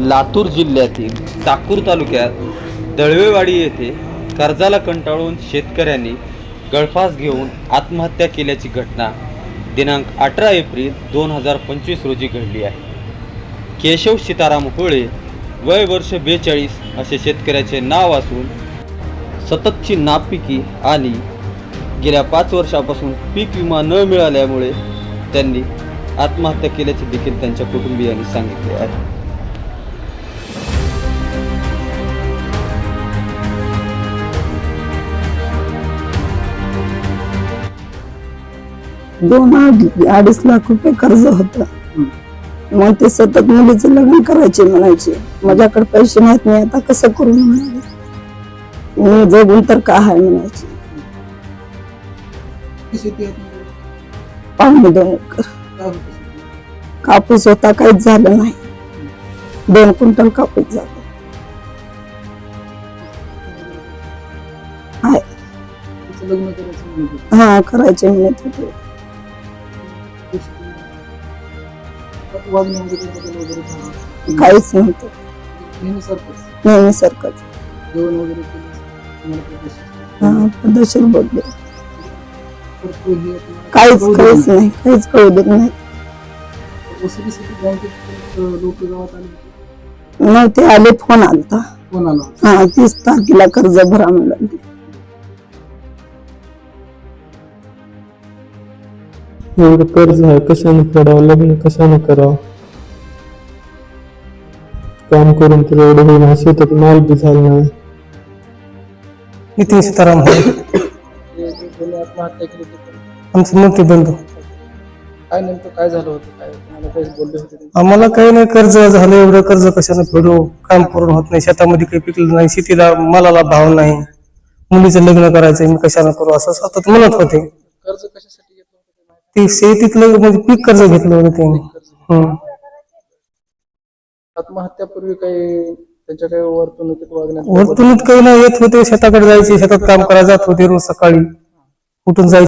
लातूर जिल्ह्यातील चाकूर तालुक्यात दळवेवाडी येथे कर्जाला कंटाळून शेतकऱ्यांनी गळफास घेऊन आत्महत्या केल्याची घटना दिनांक अठरा एप्रिल दोन हजार पंचवीस रोजी घडली आहे. केशव सीताराम होळे वय वर्ष बेचाळीस असे शेतकऱ्याचे नाव असून सततची नापिकी आणि गेल्या पाच वर्षापासून पीक विमा न मिळाल्यामुळे त्यांनी आत्महत्या केल्याचे देखील त्यांच्या कुटुंबियांनी सांगितले आहे. दोन अडी- अडीच लाख रुपये कर्ज होत. मग ते सतत मुलीचं लग्न करायचे म्हणायचे. माझ्याकडे पैसे नाहीत मी आता कसं करू म्हणाले. मी जगून तर का आहे म्हणायचे? पाहुणे दोन एकर? कापूस होता काहीच झालं नाही. दोन क्विंटल कापूस झाला. हा करायचे म्हणत होते वागणं वगैरे बदल वगैरे झाला. काहीच नव्हतं नेहमीसारखंच नेहमीसारखंच जेवण वगैरे केलं? तुम्हाला काही पैसे- हा पद्धतशीर बोलले. तर तो हे आपल्याला काहीच काहीच नाही. काहीच कळू देत नाही OCBCT बँकेत लोक गावात आले होते. नव्हते आले फोन आलता. फोन आला हा तीस तारखेला कर्ज भरा म्हणलं एवढं कर्ज आहे कशाने फेडावं लग्न कशाने करावं? काम करून तर एवढं होईना शेतात माल बी झाला नाही. नितीन सीताराम होय आत्महत्या केली होती आमचे मोठे बंधू. काय नेमकं काय झालं होतं? काय तुम्हाला काही बोलले होते ते? आम्हाला काही नाही कर्ज झालं एवढं कर्ज कशाने फेडू? काम करून होत नाही शेतामध्ये काही पिकलं नाही शेतीला मालाला भाव नाही. मुलीचं लग्न करायचं मी कशाने करू? असं सतत म्हणत होते. कर्ज कशासाठी ते शेतीतलं म्हणजे पीक कर्ज घेतलं होतं त्यांनी. आत्महत्यापूर्वी काही त्यांच्या काही वर्तणुकीत वागण्यात वर्तणूक काही नाही येत होते शेताकडे जायचे शेतात काम करायला जात होते रोज सकाळी. कुठून जायचे?